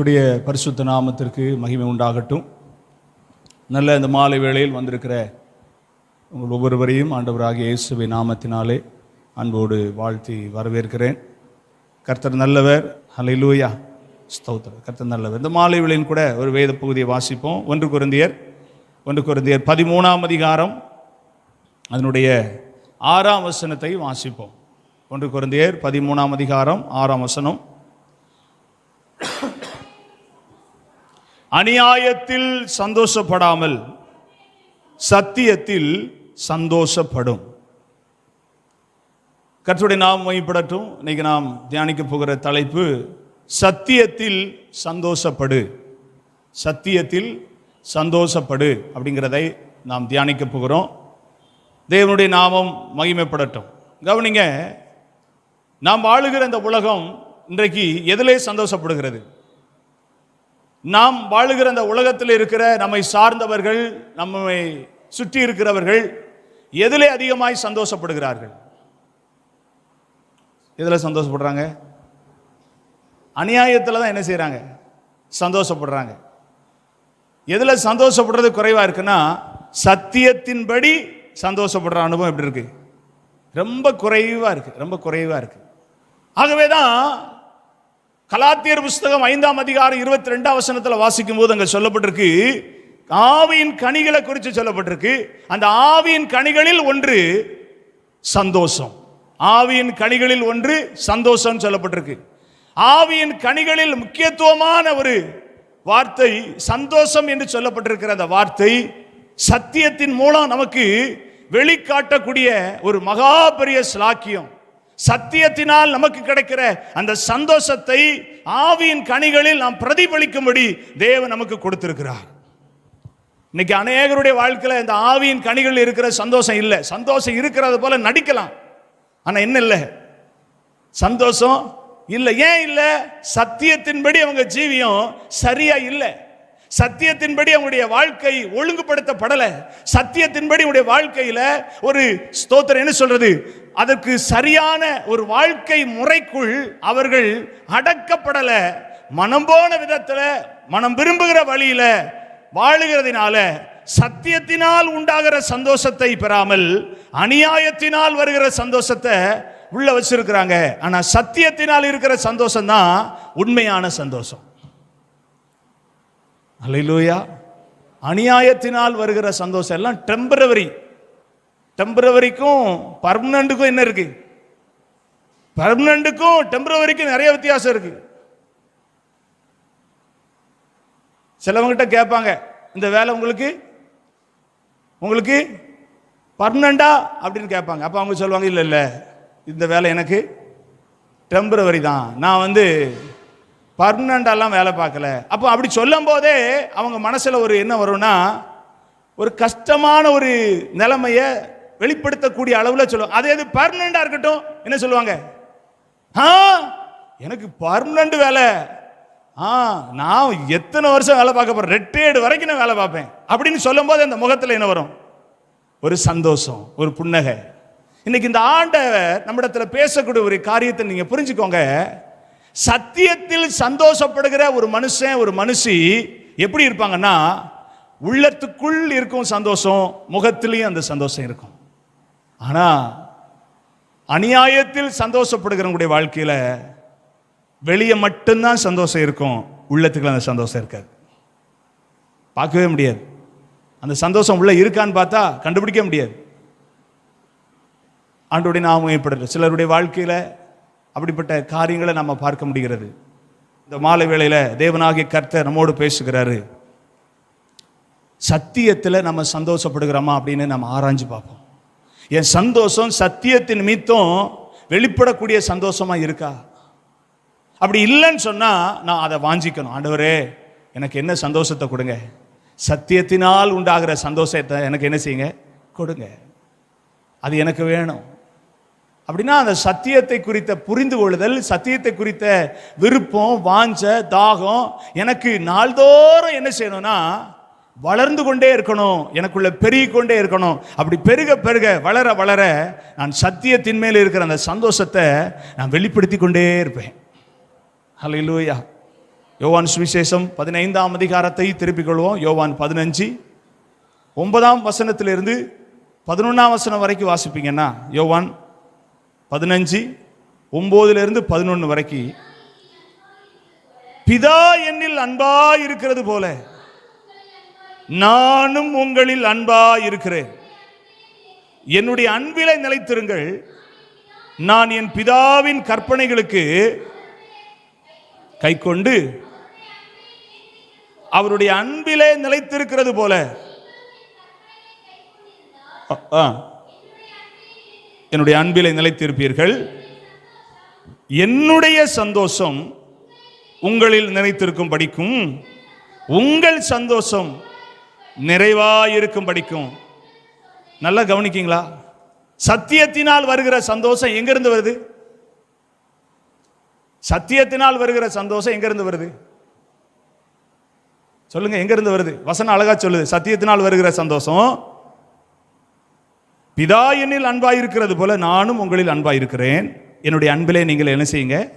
கர்த்துடைய பரிசுத்த நாமத்திற்கு மகிமை உண்டாகட்டும். நல்ல இந்த மாலை வேளையில் வந்திருக்கிற உங்கள் ஒவ்வொருவரையும் ஆண்டவராகிய இயேசுவை நாமத்தினாலே அன்போடு வாழ்த்தி வரவேற்கிறேன். கர்த்தர் நல்லவர். ஹalleluya. ஸ்தௌத்தர் கர்த்தர் நல்லவர். இந்த மாலை வேளையில் கூட ஒரு வேத பகுதியை வாசிப்போம். ஒன்று குருந்தியர் ஒன்று குருந்தியர் பதிமூணாம் அதிகாரம் அதனுடைய ஆறாம் வசனத்தை வாசிப்போம். ஒன்று குருந்தியர் பதிமூணாம் அதிகாரம் ஆறாம் வசனம். அநியாயத்தில் சந்தோஷப்படாமல் சத்தியத்தில் சந்தோஷப்படும். கற்றுடைய நாம் மைப்படட்டும் இன்னைக்கு நாம் தியானிக்க போகிற தலைப்பு சத்தியத்தில் சந்தோஷப்படு. சத்தியத்தில் சந்தோஷப்படு அப்படிங்கிறதை நாம் தியானிக்க போகிறோம். தேவனுடைய நாமம் மகிமைப்படட்டும். கவனிங்க நாம் வாழுகிற இந்த உலகம் இன்றைக்கு எதிலே சந்தோஷப்படுகிறது. நாம் வாழுகிற அந்த உலகத்தில் இருக்கிற நம்மை சார்ந்தவர்கள் நம்மை சுற்றி இருக்கிறவர்கள் எதிலே அதிகமாய் சந்தோஷப்படுகிறார்கள். எதில் சந்தோஷப்படுறாங்க? அநியாயத்தில் தான் என்ன செய்கிறாங்க சந்தோஷப்படுறாங்க. எதில் சந்தோஷப்படுறது குறைவாக இருக்குன்னா சத்தியத்தின்படி சந்தோஷப்படுற அனுபவம் எப்படி இருக்கு? ரொம்ப குறைவாக இருக்கு ரொம்ப குறைவாக இருக்குது ஆகவே தான் கலாத்தியர் புஸ்தகம் ஐந்தாம் அதிகாரம் இருபத்தி ரெண்டாம் வசனத்தில் வாசிக்கும் போது அங்கே சொல்லப்பட்டிருக்கு ஆவியின் கனிகளை குறித்து சொல்லப்பட்டிருக்கு. அந்த ஆவியின் கனிகளில் ஒன்று சந்தோஷம். ஆவியின் கனிகளில் ஒன்று சந்தோஷம் சொல்லப்பட்டிருக்கு. ஆவியின் கனிகளில் முக்கியத்துவமான ஒரு வார்த்தை சந்தோஷம் என்று சொல்லப்பட்டிருக்கிற அந்த வார்த்தை சத்தியத்தின் மூலம் நமக்கு வெளிக்காட்டக்கூடிய ஒரு மகா பெரிய ஸ்லாக்கியம் சத்தியத்தினால் நமக்கு கிடைக்கிற அந்த சந்தோஷத்தை ஆவியின் கனிகளில் நாம் பிரதிபலிக்கும்படி தேவன் நமக்கு கொடுத்திருக்கிறார். இன்னைக்கு அநேகருடைய வாழ்க்கையில் இந்த ஆவியின் கனிகள் இருக்கிற சந்தோஷம் இல்லை. சந்தோஷம் இருக்கிறது போல நடிக்கலாம். ஆனால் என்ன இல்லை? சந்தோஷம் இல்லை. ஏன் இல்லை? சத்தியத்தின்படி அவங்க ஜீவியம் சரியா இல்லை. சத்தியத்தின்படி அவங்களுடைய வாழ்க்கை ஒழுங்குபடுத்தப்படலை. சத்தியத்தின்படி உடைய வாழ்க்கையில ஒரு ஸ்தோத்திரம் என்ன சொல்றது? அதற்கு சரியான ஒரு வாழ்க்கை முறைக்குள் அவர்கள் அடக்கப்படலை. மனம் போன விதத்துல மனம் விரும்புகிற வழியில வாழுகிறதுனால சத்தியத்தினால் உண்டாகிற சந்தோஷத்தை பெறாமல் அநியாயத்தினால் வருகிற சந்தோஷத்தை உள்ள வச்சிருக்கிறாங்க. ஆனா சத்தியத்தினால் இருக்கிற சந்தோஷம் தான் உண்மையான சந்தோஷம். அல்லையிலூயா அநியாயத்தினால் வருகிற சந்தோஷம் எல்லாம் டெம்பரவரி டெம்பரவரிக்கும் பர்மனண்ட்டுக்கும் என்ன இருக்கு? பர்மனண்ட்டுக்கும் டெம்பரவரிக்கும் நிறைய வித்தியாசம் இருக்கு. சிலவங்கிட்ட கேட்பாங்க இந்த வேலை உங்களுக்கு? உங்களுக்கு பர்மனண்டா? அப்படின்னு கேட்பாங்க. அப்போ அவங்க சொல்லுவாங்க இல்லை இல்லை இந்த வேலை எனக்கு டெம்பரவரி தான். நான் வந்து பர்மனண்டாலாம் வேலை பார்க்கல. அப்போ அப்படி சொல்லும் போதே அவங்க மனசில் ஒரு என்ன வரும்னா ஒரு கஷ்டமான ஒரு நிலைமையை வெளிப்படுத்தக்கூடிய அளவில் சொல்லுவாங்க. அது எது பர்மனண்டாக இருக்கட்டும் என்ன சொல்லுவாங்க? ஆ எனக்கு பர்மனண்ட் வேலை. ஆ நான் எத்தனை வருஷம் வேலை பார்க்க போகிறேன் ரெட்டேடு வரைக்கும் நான் வேலை பார்ப்பேன். அப்படின்னு சொல்லும் போது அந்த முகத்தில் என்ன வரும்? ஒரு சந்தோஷம் ஒரு புன்னகை. இன்னைக்கு இந்த ஆண்டவர் நம்மிடத்தில் பேசக்கூடிய ஒரு காரியத்தை நீங்கள் புரிஞ்சுக்கோங்க. சத்தியத்தில் சந்தோஷப்படுகிற ஒரு மனுஷன் ஒரு மனுஷி எப்படி இருப்பாங்கன்னா உள்ளத்துக்குள் இருக்கும் சந்தோஷம் முகத்திலையும் அந்த சந்தோஷம் இருக்கும். ஆனா அநியாயத்தில் சந்தோஷப்படுகிறவங்களுடைய வாழ்க்கையில வெளியே மட்டும்தான் சந்தோஷம் இருக்கும் உள்ளத்துக்குள்ள அந்த சந்தோஷம் இருக்காது. பார்க்கவே முடியாது. அந்த சந்தோஷம் உள்ள இருக்கான்னு பார்த்தா கண்டுபிடிக்க முடியாது. ஆண்டோடைய நாமம் ஏற்படுறது சிலருடைய வாழ்க்கையில் அப்படிப்பட்ட காரியங்களை நம்ம பார்க்க முடிகிறது. இந்த மாலை வேளையில் தேவனாகிய கர்த்தர் நம்மோடு பேசுகிறாரு. சத்தியத்தில் நம்ம சந்தோஷப்படுகிறோமா அப்படின்னு நம்ம ஆராய்ஞ்சு பார்ப்போம். என் சந்தோஷம் சத்தியத்தின் நிமித்தம் வெளிப்படக்கூடிய சந்தோஷமா இருக்கா? அப்படி இல்லைன்னு சொன்னா நான் அதை வாஞ்சிக்கணும். ஆண்டவரே எனக்கு என்ன சந்தோஷத்தை கொடுங்க? சத்தியத்தினால் உண்டாகிற சந்தோஷத்தை எனக்கு என்ன செய்யுங்க? கொடுங்க. அது எனக்கு வேணும். அப்படின்னா அந்த சத்தியத்தை குறித்த புரிந்து கொள்ளுதல் சத்தியத்தை குறித்த விருப்பம் வாஞ்ச தாகம் எனக்கு நாள்தோறும் என்ன செய்யணும்னா வளர்ந்து கொண்டே இருக்கணும். எனக்குள்ள பெருகி கொண்டே இருக்கணும். அப்படி பெருக பெருக வளர வளர நான் சத்தியத்தின் மேல் இருக்கிற அந்த சந்தோஷத்தை நான் வெளிப்படுத்தி கொண்டே இருப்பேன். ஹalleluya யோவான் சுவிசேஷம் பதினைந்தாம் அதிகாரத்தை திருப்பிக் கொள்வோம். யோவான் பதினஞ்சு ஒன்பதாம் வசனத்திலிருந்து பதினொன்றாம் வசனம் வரைக்கும் வாசிப்பீங்கன்னா யோவான் பதினஞ்சு ஒம்போதுலேருந்து பதினொன்று வரைக்கும் பிதா என்னில் அன்பாக இருக்கிறது போல நானும் உங்களில் அன்பா இருக்கிறேன். என்னுடைய அன்பிலை நிலைத்திருங்கள். நான் என் பிதாவின் கற்பனைகளுக்கு கைக்கொண்டு அவருடைய அன்பிலே நிலைத்திருக்கிறது போல. ஆ. என்னுடைய அன்பிலே நிலைத்திருப்பீர்கள். என்னுடைய சந்தோஷம் உங்களில் நினைத்திருக்கும் படிக்கும். உங்கள் சந்தோஷம் நிறைவாயிருக்கும் படிக்கும். நல்லா கவனிக்கீங்களா? சத்தியத்தினால் வருகிற சந்தோஷம் எங்கிருந்து வருது? சத்தியத்தினால் வருகிற சந்தோஷம் எங்கிருந்து வருது? சொல்லுங்க எங்கிருந்து வருது? வசனம் அழகா சொல்லுது. சத்தியத்தினால் வருகிற சந்தோஷம் பிதா என்னில் அன்பாயிருக்கிறது போல நானும் உங்களில் அன்பாயிருக்கிறேன். என்னுடைய அன்பிலே நீங்கள் என்ன செய்யுங்க?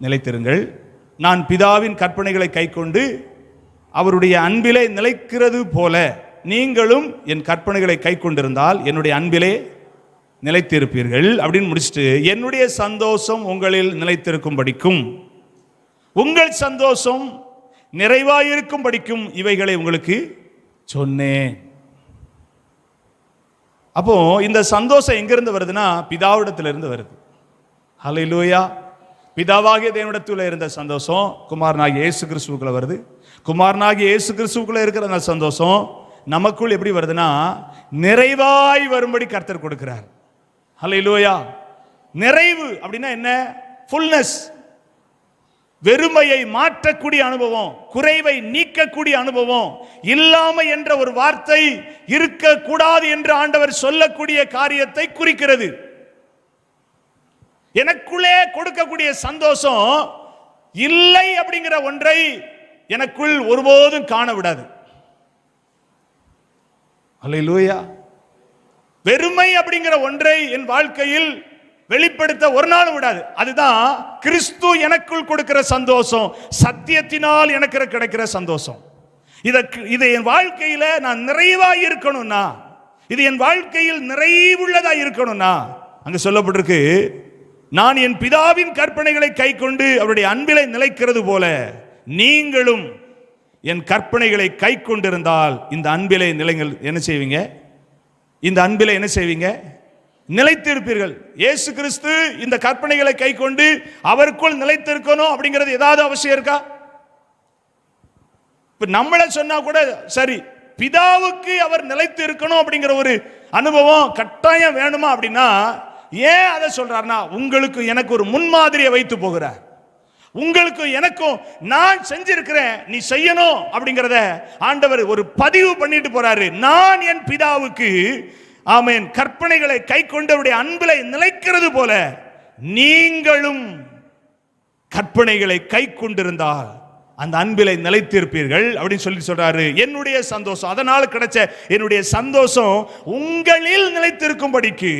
நிலைத்திருங்கள். நான் பிதாவின் கற்பனைகளை கைக்கொண்டு அவருடைய அன்பிலே நிலைக்கிறது போல நீங்களும் என் கற்பனைகளை கைக்கொண்டிருந்தால் என்னுடைய அன்பிலே நிலைத்திருப்பீர்கள். அப்படின்னு முடிச்சுட்டு என்னுடைய சந்தோஷம் உங்களில் நிலைத்திருக்கும் படிக்கும் உங்கள் சந்தோஷம் நிறைவாயிருக்கும் படிக்கும் இவைகளை உங்களுக்கு சொன்னேன். அப்போ இந்த சந்தோஷம் எங்கிருந்து வருதுன்னா பிதாவிடத்திலிருந்து வருது. ஹalleluya. பிதாவாகிய தேவனிடத்தில் இருந்த சந்தோஷம் குமாரனாகிய இயேசு கிறிஸ்துக்குள்ள வருது. குமாரனாகிய இயேசு கிறிஸ்துக்குள்ள இருக்கிற அந்த சந்தோஷம் நமக்குள் எப்படி வருதுன்னா நிறைவாய் வரும்படி கர்த்தர் கொடுக்கிறார். லோயா நிறைவு அப்படின்னா என்ன? ஃபுல்னஸ் வெறுமையை மாற்றக்கூடிய அனுபவம் குறைவை நீக்கக்கூடிய அனுபவம் இல்லாமை என்ற ஒரு வார்த்தை இருக்கக்கூடாது என்று ஆண்டவர் சொல்லக்கூடிய காரியத்தை குறிக்கிறது. எனக்குள்ளே கொடுக்கக்கூடிய சந்தோஷம் இல்லை அப்படிங்கிற ஒன்றை எனக்குள் ஒருபோதும் காண விடாது. அல்லேலூயா. வெறுமை அப்படிங்கிற ஒன்றை என் வாழ்க்கையில் வெளிப்படுத்த ஒரு நாளும் விடாது. அதுதான் கிறிஸ்து எனக்குள் கொடுக்கிற சந்தோஷம் சத்தியத்தினால் எனக்கு கிடைக்கிற சந்தோஷம். இதற்கு இது என் வாழ்க்கையில நான் நிறைவா இருக்கணும்னா இது என் வாழ்க்கையில் நிறைவுள்ளதா இருக்கணும்னா அங்க சொல்லப்பட்டிருக்கு நான் என் பிதாவின் கற்பனைகளை கைக்கொண்டு அவருடைய அன்பிலை நிலைக்கிறது போல நீங்களும் என் கற்பனைகளை கை கொண்டிருந்தால் இந்த அன்பிலை நிலைங்கள் என்ன செய்வீங்க? இந்த அன்பிலை என்ன செய்வீங்க? நிலைத்திருப்பீர்கள். இயேசு கிறிஸ்து இந்த கற்பனைகளை கை கொண்டு அவருக்குள் நிலைத்திருக்கணும் அப்படிங்கிறது ஏதாவது அவசியம் இருக்கா? இப்ப நம்மள சொன்னா கூட சரி பிதாவுக்கு அவர் நிலைத்து இருக்கணும் அப்படிங்கிற ஒரு அனுபவம் கட்டாயம் வேணுமா அப்படின்னா ஏன் அதை சொல்றாருன்னா உங்களுக்கு எனக்கு ஒரு முன்மாதிரியை வைத்து போகிறார் உங்களுக்கும் எனக்கும் நான் செஞ்சிருக்கிறேன் நீ செய்யணும் அப்படிங்கிறத ஆண்டவர் ஒரு பதிவு பண்ணிட்டு போறாரு. நான் என் பிதாவுக்கு ஆமேன் கற்பனைகளை கை கொண்டவருடைய அன்பிலை நிலைக்கிறது போல நீங்களும் கற்பனைகளை கை கொண்டிருந்தால் அந்த அன்பிலை நிலைத்திருப்பீர்கள் அப்படின்னு சொல்லி சொல்றாரு. என்னுடைய சந்தோஷம் அதனால் கிடைச்ச என்னுடைய சந்தோஷம் உங்களில் நிலைத்திருக்கும்படிக்கு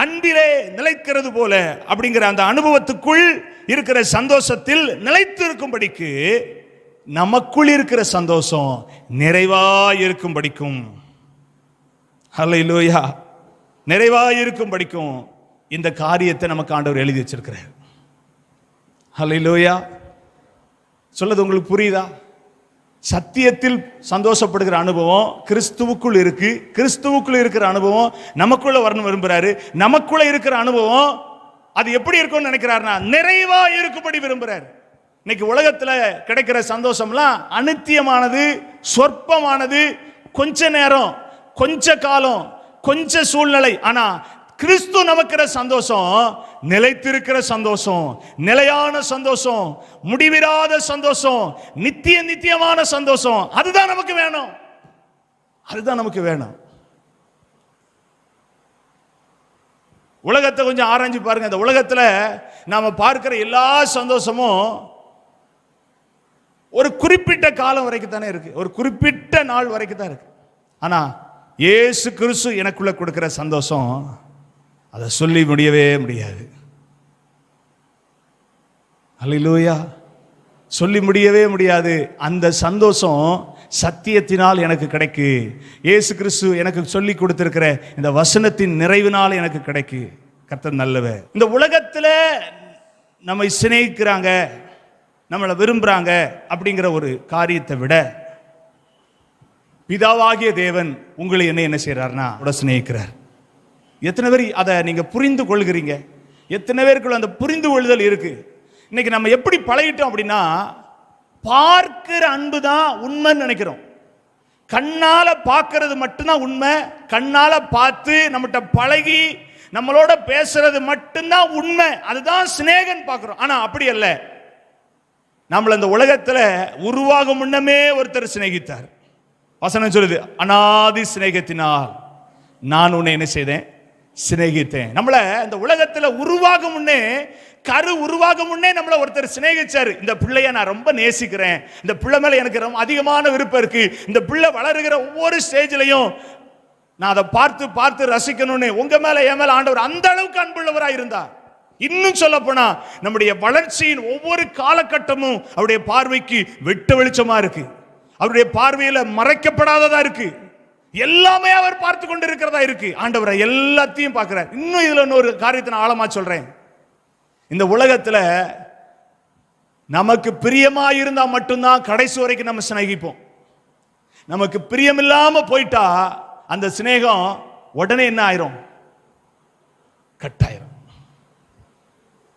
அன்பிலே நிலைக்கிறது போல அப்படிங்கிற அந்த அனுபவத்துக்குள் இருக்கிற சந்தோஷத்தில் நிலைத்திருக்கும்படிக்கு நமக்குள் இருக்கிற சந்தோஷம் நிறைவா இருக்கும்படிக்கும் ஹalleluya. நிறைவா இருக்கும்படிக்கும் இந்த காரியத்தை நமக்கு ஆண்டவர் எழுதி வச்சிருக்கிறார். அல்லையிலோயா சொல்லது உங்களுக்கு புரியுதா? சத்தியத்தில் சந்தோஷப்படுகிற அனுபவம் கிறிஸ்துவுக்குள் இருக்கு. கிறிஸ்துவுக்குள் இருக்கிற அனுபவம் நமக்குள்ள வரணும் விரும்புறாரு. நமக்குள்ள இருக்கிற அனுபவம் அது எப்படி இருக்கும்னு நினைக்கிறாருன்னா நிறைவா இருக்கும்படி விரும்புறாரு. இன்னைக்கு உலகத்துல கிடைக்கிற சந்தோஷம்லாம் அனித்தியமானது சொற்பமானது கொஞ்ச நேரம் கொஞ்ச காலம் கொஞ்ச சூழ்நிலை. ஆனா கிறிஸ்து நமக்கிற சந்தோஷம் நிலைத்திருக்கிற சந்தோஷம் நிலையான சந்தோஷம் முடிவிராத சந்தோஷம் நித்திய நித்தியமான சந்தோஷம் அதுதான் நமக்கு வேணும். அதுதான் நமக்கு வேணும். உலகத்தை கொஞ்சம் ஆராய்ஞ்சு பாருங்க. இந்த உலகத்தில் நாம பார்க்கிற எல்லா சந்தோஷமும் ஒரு குறிப்பிட்ட காலம் வரைக்கும் தானே இருக்கு. ஒரு குறிப்பிட்ட நாள் வரைக்கும் தான் இருக்கு. ஆனா இயேசு கிறிஸ்து எனக்குள்ள கொடுக்கிற சந்தோஷம் அதை சொல்லி முடியவே முடியாது. அல்லூயா சொல்லி முடியவே முடியாது. அந்த சந்தோஷம் சத்தியத்தினால் எனக்கு கிடைக்கு. ஏசு கிறிஸ்து எனக்கு சொல்லி கொடுத்திருக்கிற இந்த வசனத்தின் நிறைவினால் எனக்கு கிடைக்கு. கர்த்தர் நல்லவ இந்த உலகத்தில் நம்மை சிநேகிக்கிறாங்க நம்மளை விரும்புகிறாங்க அப்படிங்கிற ஒரு காரியத்தை விட பிதாவாகிய தேவன் உங்களை என்ன என்ன செய்கிறார்னா கூட சிநேகிக்கிறார். எத்தனை பேர் அதை நீங்கள் புரிந்து கொள்கிறீங்க? எத்தனை பேருக்குள்ள அந்த புரிந்து கொள்ளுதல் இருக்குது இன்னைக்கு நம்ம எப்படி பழகிட்டோம் அப்படின்னா பார்க்கிற அன்பு தான் உண்மைன்னு நினைக்கிறோம். கண்ணால பார்க்கறது மட்டும்தான் உண்மை கண்ணால பார்த்து நம்மகிட்ட பழகி நம்மளோட பேசுறது மட்டும்தான் உண்மை. அதுதான் சிநேகன் பார்க்குறோம். ஆனால் அப்படி அல்ல. நம்மளை இந்த உலகத்தில் உருவாகும் முன்னமே ஒருத்தர் சிநேகித்தார். வசனம் சொல்லுது அனாதி சிநேகத்தினால் நான் உன்னை என்ன செய்தேன்? சிநேகித்தேன். நம்மளை இந்த உலகத்தில் உருவாகும் முன்னே கரு உருவாகும் முன்னே நம்மளை ஒருத்தர் சிநேகிச்சாரு. இந்த பிள்ளைய நான் ரொம்ப நேசிக்கிறேன். இந்த பிள்ளை மேல எனக்கு ரொம்ப அதிகமான விருப்பம் இருக்கு. இந்த பிள்ளை வளருகிற ஒவ்வொரு ஸ்டேஜ்லயும் நான் அதை பார்த்து பார்த்து ரசிக்கணும்னு உங்க மேல என் மேல ஆண்டவர் அந்த அளவுக்கு அன்புள்ளவரா இருந்தார். இன்னும் சொல்ல போனா நம்முடைய வளர்ச்சியின் ஒவ்வொரு காலகட்டமும் அவருடைய பார்வைக்கு வெட்ட வெளிச்சமா இருக்கு. அவருடைய பார்வையில மறைக்கப்படாததா இருக்கு. எல்லாமே அவர் பார்த்து கொண்டு இருக்கிறதா இருக்கு. ஆண்டவரை எல்லாத்தையும் பார்க்கிறார். இன்னும் இதுல இன்னொரு காரியத்தை நான் ஆழமா சொல்றேன். இந்த உலகத்துல நமக்கு பிரியமா இருந்தா மட்டும்தான் கடைசி வரைக்கும் நம்ம சிநேகிப்போம். நமக்கு பிரியமில்லாம போயிட்டா அந்த சிநேகம் உடனே என்ன ஆயிரும்? கட்டாயிரும்.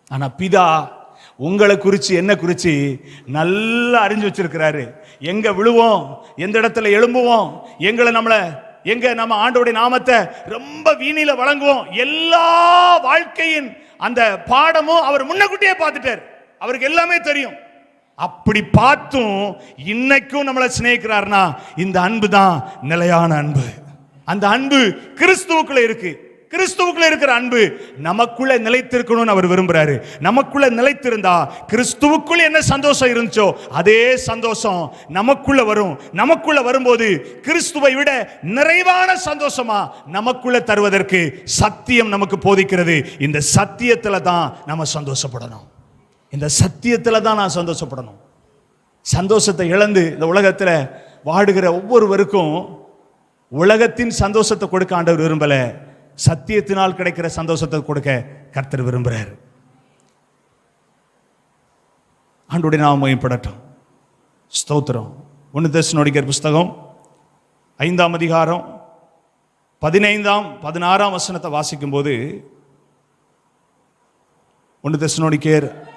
ஆனா பிதா உங்களை குறிச்சு என்ன குறிச்சு நல்லா அறிஞ்சு வச்சிருக்கிறாரு. எங்க விழுவோம்? எந்த இடத்துல எழும்புவோம்? எங்களை நம்மளை எங்க நம்ம ஆண்டோடைய நாமத்தை ரொம்ப வீணில வழங்குவோம். எல்லா வாழ்க்கையின் அந்த பாடமும் அவர் முன்னக்கூட்டியே பார்த்துட்டார். அவருக்கு எல்லாமே தெரியும். அப்படி பார்த்தும் இன்னைக்கும் நம்மளை சிநேகிக்கிறார்னா இந்த அன்பு தான் நிலையான அன்பு. அந்த அன்பு கிறிஸ்துவுக்குள்ள இருக்குது கிறிஸ்துவுக்குள்ள இருக்கிற அன்பு நமக்குள்ள நிலைத்திருக்கணும்னு அவர் விரும்புறாரு. நமக்குள்ள நிலைத்திருந்தா கிறிஸ்துவுக்குள்ள என்ன சந்தோஷம் இருந்துச்சோ அதே சந்தோஷம் நமக்குள்ள வரும். நமக்குள்ள வரும்போது கிறிஸ்துவை விட நிறைவான சந்தோஷமா நமக்குள்ள தருவதற்கு சத்தியம் நமக்கு போதிக்கிறது. இந்த சத்தியத்துல தான் நம்ம சந்தோஷப்படணும். இந்த சத்தியத்துல தான் நான் சந்தோஷப்படணும். சந்தோஷத்தை இழந்து இந்த உலகத்துல வாடுகிற ஒவ்வொருவருக்கும் உலகத்தின் சந்தோஷத்தை கொடுக்க ஆண்டவர் விரும்பலை. சத்தியத்தினால் கிடைக்கிற சந்தோஷத்தை கொடுக்க கர்த்தர் விரும்புகிறார் ஆண்டுடைய நாம் மயப்படட்டும் ஸ்தோத்திரம். ஒன்று தசனோடிக்கர் புஸ்தகம் ஐந்தாம் அதிகாரம் பதினைந்தாம் பதினாறாம் வசனத்தை வாசிக்கும் போது ஒன்று தசனோடிக்கேர்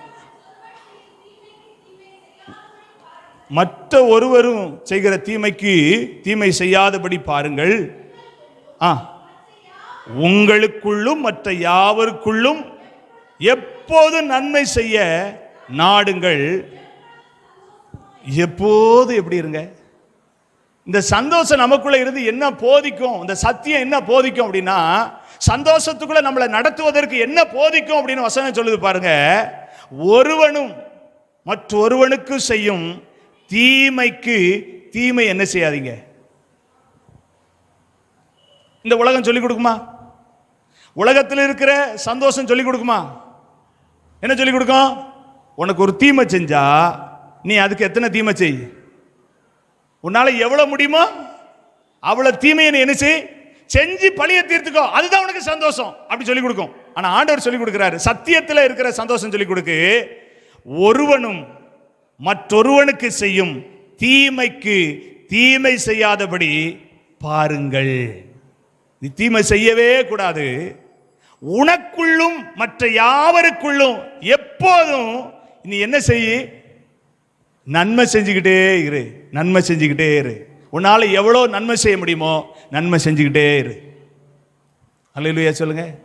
மற்ற ஒருவரும் செய்கிற தீமைக்கு தீமை செய்யாதபடி பாருங்கள். ஆ. உங்களுக்குள்ளும் மற்ற யாவருக்குள்ளும் எப்போது நன்மை செய்ய நாடுங்கள்? எப்போது எப்படி இருங்க? இந்த சந்தோஷம் நமக்குள்ள இருந்து என்ன போதிக்கும்? இந்த சத்தியம் என்ன போதிக்கும் அப்படின்னா சந்தோஷத்துக்குள்ள நம்மளை நடத்துவதற்கு என்ன போதிக்கும் அப்படின்னு வசனம் சொல்லுது பாருங்க. ஒருவனும் மற்றொருவனுக்கு செய்யும் தீமைக்கு தீமை என்ன செய்யாதீங்க. இந்த உலகம் சொல்லிக் கொடுக்குமா? உலகத்தில் இருக்கிற சந்தோஷம் சொல்லிக் கொடுக்குமா? என்ன சொல்லிக் கொடுக்கும்? உனக்கு ஒரு தீமை செஞ்சா நீ அதுக்கு எத்தனை தீமை செய்? உன்னால எவ்வளவு முடியுமோ அவ்வளவு தீமையை நீ என்ன செய்? செஞ்சு பழிய தீர்த்துக்கோ. அதுதான் உனக்கு சந்தோஷம். அப்படி சொல்லிக் கொடுக்கும். ஆனா ஆண்டவர் சொல்லிக் கொடுக்கிறாரு. சத்தியத்தில் இருக்கிற சந்தோஷம் சொல்லிக் கொடுக்கு. ஒருவனும் மற்றொருவனுக்கு செய்யும் தீமைக்கு தீமை செய்யாதபடி பாருங்கள். நீ தீமை செய்யவே கூடாது. உனக்குள்ளும் மற்ற யாவருக்குள்ளும் எப்போதும் நீ என்ன செய்ய நன்மை செஞ்சுக்கிட்டே இரு. நன்மை செஞ்சுக்கிட்டே இரு. உன்னால் எவ்வளோ நன்மை செய்ய முடியுமோ நன்மை செஞ்சுக்கிட்டே இரு. அல்லையா சொல்லுங்க.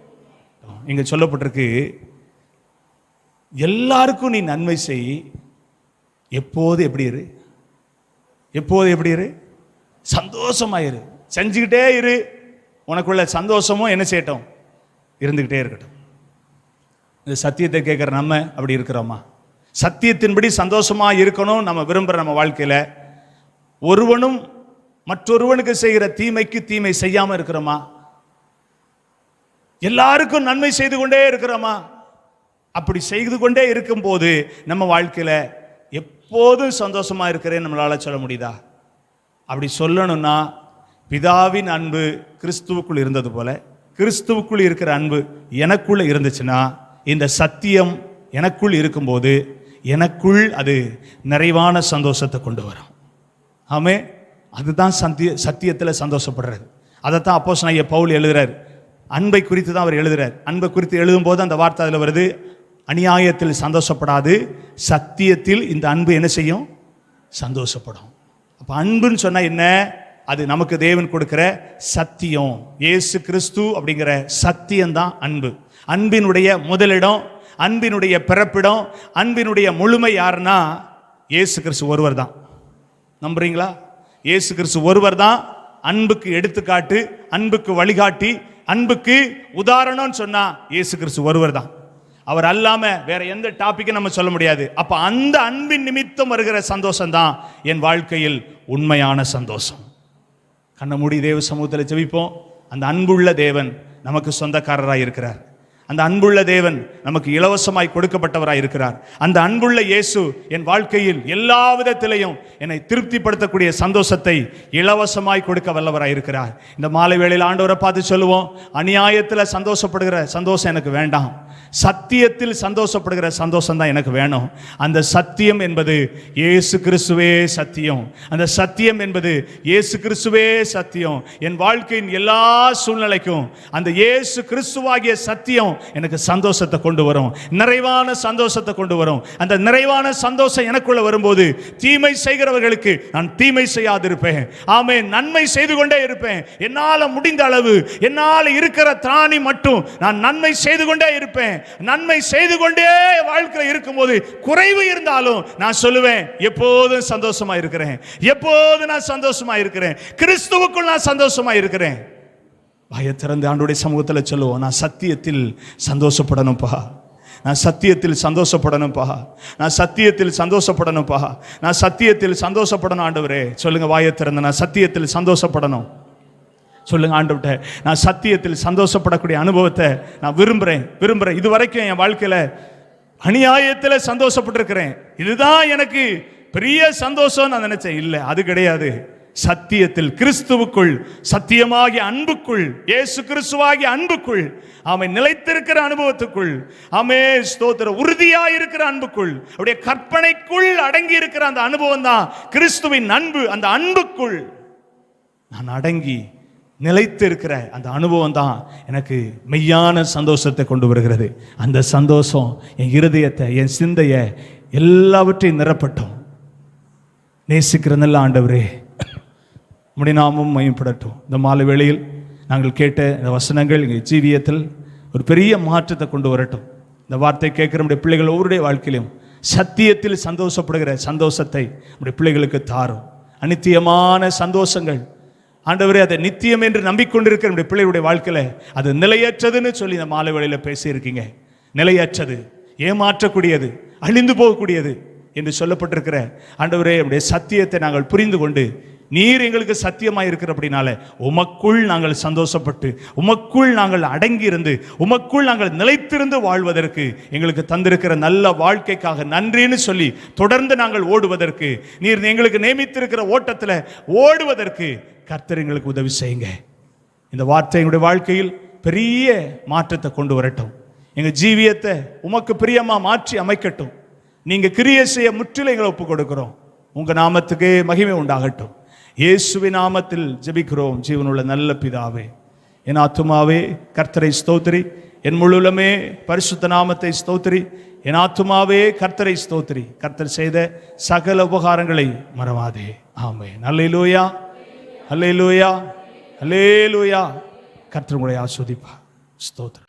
இங்கே சொல்லப்பட்டிருக்கு எல்லாருக்கும் நீ நன்மை செய். எப்போது எப்படி இரு? எப்போது எப்படி இரு? சந்தோஷமாயிரு செஞ்சுக்கிட்டே இரு. உனக்குள்ள சந்தோஷமும் என்ன செய்யட்டும்? இருந்துக்கிட்டே இருக்கட்டும். இந்த சத்தியத்தை கேட்குற நம்ம அப்படி இருக்கிறோமா? சத்தியத்தின்படி சந்தோஷமாக இருக்கணும் நம்ம விரும்புகிற நம்ம வாழ்க்கையில். ஒருவனும் மற்றொருவனுக்கு செய்கிற தீமைக்கு தீமை செய்யாமல் இருக்கிறோமா? எல்லாருக்கும் நன்மை செய்து கொண்டே இருக்கிறோமா? அப்படி செய்து கொண்டே இருக்கும்போது நம்ம வாழ்க்கையில் எப்போதும் சந்தோஷமாக இருக்கிறேன்னு நம்மளால சொல்ல முடியுதா? அப்படி சொல்லணும்னா பிதாவின் அன்பு கிறிஸ்துவுக்குள் இருந்தது போல கிறிஸ்துவுக்குள் இருக்கிற அன்பு எனக்குள்ளே இருந்துச்சுன்னா இந்த சத்தியம் எனக்குள் இருக்கும்போது எனக்குள் அது நிறைவான சந்தோஷத்தை கொண்டு வரும். ஆமே? அதுதான் சத்திய சத்தியத்தில் சந்தோஷப்படுறது. அதைத்தான் அப்போஸ் நான் பவுல் எழுதுறார். அன்பை குறித்து தான் அவர் எழுதுறார். அன்பை குறித்து எழுதும்போது அந்த வார்த்தை அதில் வருது அநியாயத்தில் சந்தோஷப்படாது சத்தியத்தில் இந்த அன்பு என்ன செய்யும்? சந்தோஷப்படும். அப்போ அன்புன்னு சொன்னால் என்ன? அது நமக்கு தேவன் கொடுக்கிற சத்தியம். இயேசு கிறிஸ்து அப்படிங்கிற சத்தியம்தான் அன்பு. அன்பினுடைய முதலிடம் அன்பினுடைய பிறப்பிடம் அன்பினுடைய முழுமை யாருன்னா இயேசு கிறிஸ்து ஒருவர் தான் நம்புறீங்களா? இயேசு கிறிஸ்து ஒருவர் தான் அன்புக்கு எடுத்துக்காட்டு அன்புக்கு வழிகாட்டி அன்புக்கு உதாரணம்னு சொன்னா இயேசு கிறிஸ்து ஒருவர் தான் அவர் அல்லாம வேற எந்த டாபிக்கும் நம்ம சொல்ல முடியாது. அப்ப அந்த அன்பின் நிமித்தம் வருகிற சந்தோஷம் தான் என் வாழ்க்கையில் உண்மையான சந்தோஷம். கண்ண மூடி தேவ சமூகத்தில் ஜெபிப்போம். அந்த அன்புள்ள தேவன் நமக்கு சொந்தக்காரராக இருக்கிறார். அந்த அன்புள்ள தேவன் நமக்கு இலவசமாய் கொடுக்கப்பட்டவராய் இருக்கிறார். அந்த அன்புள்ள இயேசு என் வாழ்க்கையில் எல்லா விதத்திலையும் என்னை திருப்திப்படுத்தக்கூடிய சந்தோஷத்தை இலவசமாய் கொடுக்க வல்லவராய் இருக்கிறார். இந்த மாலை வேளையில் ஆண்டவரை பார்த்து சொல்லுவோம். அநியாயத்தில் சந்தோஷப்படுகிற சந்தோஷம் எனக்கு வேண்டாம். சத்தியத்தில் சந்தோஷப்படுகிற சந்தோஷம் தான் எனக்கு வேணும். அந்த சத்தியம் என்பது இயேசு கிறிஸ்துவே சத்தியம். அந்த சத்தியம் என்பது இயேசு கிறிஸ்துவே சத்தியம். என் வாழ்க்கையின் எல்லா சூழ்நிலைக்கும் அந்த இயேசு கிறிஸ்துவாகிய சத்தியம் எனக்கு சந்தோஷத்தை கொண்டு வரும். நிறைவான சந்தோஷத்தை கொண்டு வரும். அந்த நிறைவான சந்தோஷம் எனக்குள்ள வரும்போது தீமை செய்கிறவர்களுக்கு நான் தீமை செய்யாதிருப்பேன். ஆமே நன்மை செய்து கொண்டே இருப்பேன். என்னால் முடிந்த அளவு என்னால் இருக்கிற திராணி மட்டும் நான் நன்மை செய்து கொண்டே இருப்பேன். நன்மை செய்து கொண்டே வாழ்க்கையில் இருக்கும்போது குறைவு இருந்தாலும் நான் சொல்லுவேன் எப்போதும் சந்தோஷமா இருக்கிறேன். எப்போதும் நான் சந்தோஷமா இருக்கிறேன். கிறிஸ்துவுக்குள் நான் சந்தோஷமா இருக்கிறேன். வாயை திறந்து ஆண்டுடைய சமூகத்தில் சொல்லுவோம் நான் சத்தியத்தில் சந்தோஷப்படணும்ப்பா நான் சத்தியத்தில் சந்தோஷப்படணும்ப்பா நான் சத்தியத்தில் சந்தோஷப்படணும்ப்பா நான் சத்தியத்தில் சந்தோஷப்படணும் ஆண்டவரே. சொல்லுங்க வாயை திறந்து நான் சத்தியத்தில் சந்தோஷப்படணும். சொல்லுங்க ஆண்டவர்கிட்ட. நான் சத்தியத்தில் சந்தோஷப்படக்கூடிய அனுபவத்தை நான் விரும்புகிறேன் விரும்புகிறேன் இது வரைக்கும் என் வாழ்க்கையில் அநியாயத்தில் சந்தோஷப்பட்டிருக்கிறேன். இதுதான் எனக்கு பெரிய சந்தோஷம் நான் நினைச்சேன். இல்லை அது கிடையாது. சத்தியத்தில் கிறிஸ்துவுக்குள் சத்தியமாகிய அன்புக்குள் இயேசு கிறிஸ்துவாகிய அன்புக்குள் அவன் நிலைத்திருக்கிற அனுபவத்துக்குள் ஆமே ஸ்தோத்திர உறுதியாக இருக்கிற அன்புக்குள் அவருடைய கற்பனைக்குள் அடங்கி இருக்கிற அந்த அனுபவம் தான் கிறிஸ்துவின் அன்பு. அந்த அன்புக்குள் நான் அடங்கி நிலைத்து இருக்கிற அந்த அனுபவம் தான் எனக்கு மெய்யான சந்தோஷத்தை கொண்டு வருகிறது. அந்த சந்தோஷம் என் இருதயத்தை என் சிந்தையை எல்லாவற்றையும் நிரப்பட்டும். நேசிக்கிற நல்ல ஆண்டவரே முடிநாமும் நாமும் மையப்படட்டும் இந்த மாலை வேளையில் நாங்கள் கேட்ட இந்த வசனங்கள் எங்கள் ஜீவியத்தில் ஒரு பெரிய மாற்றத்தை கொண்டு வரட்டும். இந்த வார்த்தை கேட்குற நம்முடைய பிள்ளைகள் ஒவ்வொருடைய வாழ்க்கையிலும் சத்தியத்தில் சந்தோஷப்படுகிற சந்தோஷத்தை நம்முடைய பிள்ளைகளுக்கு தாரும். அனித்தியமான சந்தோஷங்கள் ஆண்டவரே அதை நித்தியம் என்று நம்பிக்கொண்டிருக்கிற நம்முடைய பிள்ளையுடைய வாழ்க்கையில் அது நிலையற்றதுன்னு சொல்லி இந்த மாலை வேளையில் பேசியிருக்கீங்க. நிலையற்றது ஏமாற்றக்கூடியது அழிந்து போகக்கூடியது என்று சொல்லப்பட்டிருக்கிற ஆண்டவரே நம்முடைய சத்தியத்தை நாங்கள் புரிந்து கொண்டு நீர் எங்களுக்கு சத்தியமாக இருக்கிற அப்படினால உமக்குள் நாங்கள் சந்தோஷப்பட்டு உமக்குள் நாங்கள் அடங்கியிருந்து உமக்குள் நாங்கள் நிலைத்திருந்து வாழ்வதற்கு எங்களுக்கு தந்திருக்கிற நல்ல வாழ்க்கைக்காக நன்றின்னு சொல்லி தொடர்ந்து நாங்கள் ஓடுவதற்கு நீர் எங்களுக்கு நியமித்திருக்கிற ஓட்டத்தில் ஓடுவதற்கு கர்த்தர் எங்களுக்கு உதவி செய்யுங்க. இந்த வார்த்தை எங்களுடைய வாழ்க்கையில் பெரிய மாற்றத்தை கொண்டு வரட்டும். எங்கள் ஜீவியத்தை உமக்கு பிரியமாக மாற்றி அமைக்கட்டும். நீங்கள் கிரியை செய்ய முற்றிலும் எங்களை ஒப்புக் கொடுக்கிறோம். உங்கள் நாமத்துக்கே மகிமை உண்டாகட்டும். இயேசுவி நாமத்தில் ஜெபிக்கிறோம். ஜீவனுள்ள நல்ல பிதாவே என் ஆத்துமாவே கர்த்தரை ஸ்தோத்திரி. என் முழுலமே பரிசுத்த நாமத்தை ஸ்தோத்திரி. என் ஆத்துமாவே கர்த்தரை ஸ்தோத்திரி. கர்த்தர் செய்த சகல உபகாரங்களை மறவாதே. ஆமே நல்லேலூயா அல்லேலூயா அல்லேலூயா கர்த்தர் உங்களை ஆஸ்வதிப்பா ஸ்தோத்திரம்.